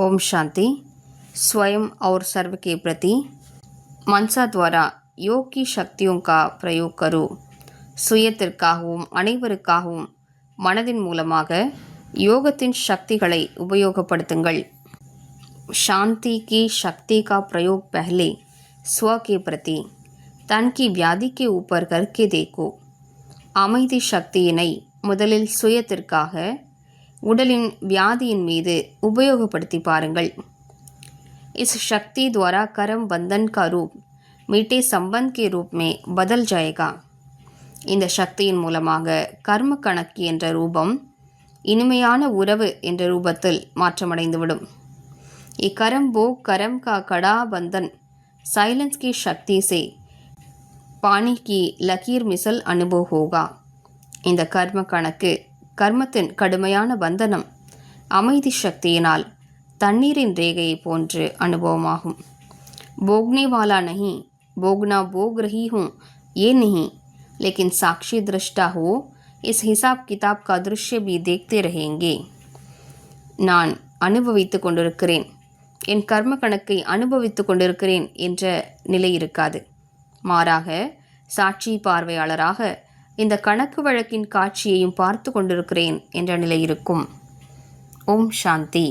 ओम शांति स्वयं और सर्व के प्रति मनसा द्वारा योग की शक्तियों का प्रयोग करो சுயத்திற்காகவும் அனைவருக்காகவும் மனதின் மூலமாக யோகத்தின் சக்திகளை உபயோகப்படுத்துங்கள் शांति की शक्ति का प्रयोग पहले स्व के प्रति தன் கி வியாதி கே ஊப்பர் கர்க்கே தேக்கோ அமைதி சக்தியினை முதலில் சுயத்திற்காக உடலின் வியாதியின் மீது உபயோகப்படுத்தி பாருங்கள் इस शक्ति द्वारा कर्म बंधन का रूप मीठे संबंध के रूप में बदल जाएगा இந்த சக்தியின் மூலமாக கர்ம கணக்கு என்ற ரூபம் இனிமையான உறவு என்ற ரூபத்தில் மாற்றமடைந்துவிடும் இக்கரம் वो करम का कड़ा बंधन साइलेंस की शक्ति से पानी की लकीर मिसल अनुभव होगा இந்த கர்ம கணக்கு கர்மத்தின் கடுமையான பந்தனம் அமைதி சக்தியினால் தண்ணீரின் ரேகையை போன்று அனுபவமாகும் भोगने वाला नहीं भोगना भोग रही हूँ ये नहीं लेकिन साक्षी दृष्टा हो इस हिसाब किताब का दृश्य भी देखते रहेंगे நான் அனுபவித்து கொண்டிருக்கிறேன் என் கர்ம கணக்கை அனுபவித்து கொண்டிருக்கிறேன் என்ற நிலை இருக்காது மாறாக சாட்சி பார்வையாளராக இந்த கணக்கு வழக்கின் காட்சியையும் பார்த்து கொண்டிருக்கிறேன் என்ற நிலை இருக்கும். ஓம் சாந்தி.